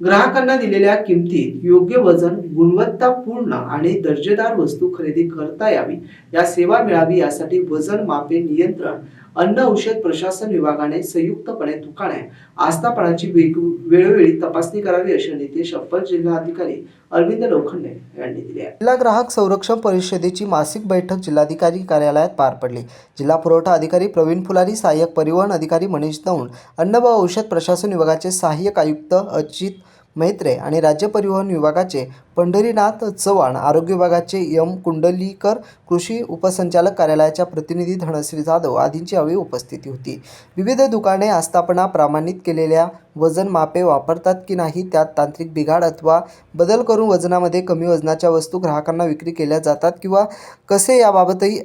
ग्राहकांना दिलेल्या किमतीत योग्य वजन गुणवत्तापूर्ण आणि दर्जेदार वस्तू खरेदी करता यावी. या सेवा मिळावी यासाठी वजन मापे नियंत्रण अन्न औषध प्रशासन विभागाने संयुक्तपणे दुकाने आस्थापनाची वेग वेळोवेळी तपासणी करावी असे निर्देश अप्पर जिल्हाधिकारी अरविंद लोखंडे यांनी दिले जिल्हा ग्राहक संरक्षण परिषदेची मासिक बैठक जिल्हाधिकारी कार्यालयात पार पडली. जिल्हा पुरवठा अधिकारी प्रवीण फुलारी सहाय्यक परिवहन अधिकारी मनीष दौंड अन्न व औषध प्रशासन विभागाचे सहाय्यक आयुक्त अजित मैत्रे आणि राज्य परिवहन विभागाचे पंढरीनाथ चव्हाण आरोग्य विभागाचे यम कुंडलीकर कृषी उपसंचालक कार्यालयाच्या प्रतिनिधी धनश्री जाधव आदींची यावेळी उपस्थिती होती. विविध दुकाने आस्थापना प्रमाणित केलेल्या वजन मापे वापरतात की नाही त्यात तांत्रिक बिघाड अथवा बदल करून वजनामध्ये कमी वजनाच्या वस्तू ग्राहकांना विक्री केल्या जातात किंवा कसे याबाबतही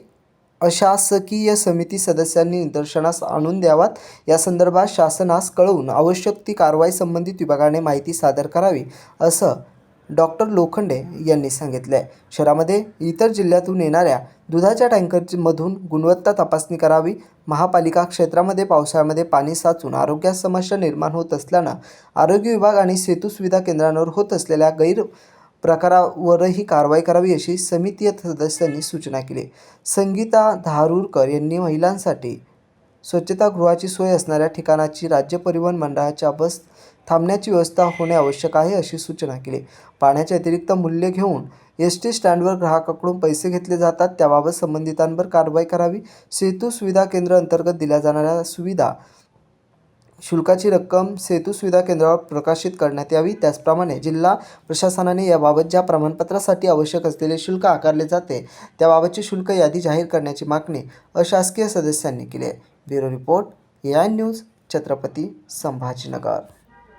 अशासकीय समिती सदस्यांनी निदर्शनास आणून द्यावात. या संदर्भात शासनास कळवून आवश्यक ती कारवाई संबंधित विभागाने माहिती सादर करावी असं डॉक्टर लोखंडे यांनी सांगितले शहरामध्ये इतर जिल्ह्यातून येणाऱ्या दुधाच्या टँकरमधून गुणवत्ता तपासणी करावी. महापालिका क्षेत्रामध्ये पावसाळ्यामध्ये पाणी साचून आरोग्यास समस्या निर्माण होत असल्यानं आरोग्य विभाग आणि सेतू सुविधा केंद्रांवर होत असलेल्या गैर प्रकारावरही कारवाई करावी अशी समितीय सदस्यांनी सूचना केली. संगीता धारूरकर यांनी महिलांसाठी स्वच्छतागृहाची सोय असणाऱ्या ठिकाणाची राज्य परिवहन मंडळाच्या बस थांबण्याची व्यवस्था होणे आवश्यक आहे अशी सूचना केली. पाण्याचे अतिरिक्त मूल्य घेऊन एस टी स्टँडवर ग्राहकाकडून पैसे घेतले जातात. त्याबाबत संबंधितांवर कारवाई करावी. सेतू सुविधा केंद्र अंतर्गत दिल्या जाणाऱ्या सुविधा शुल्काची रक्कम सेतू सुविधा केंद्रावर प्रकाशित करण्यात यावी. त्याचप्रमाणे जिल्हा प्रशासनाने याबाबत ज्या प्रमाणपत्रासाठी आवश्यक असलेले शुल्क आकारले जाते त्याबाबतची शुल्क यादी जाहीर करण्याची मागणी अशासकीय सदस्यांनी केली आहे. Bureau report A I news Chhatrapati Sambhajinagar.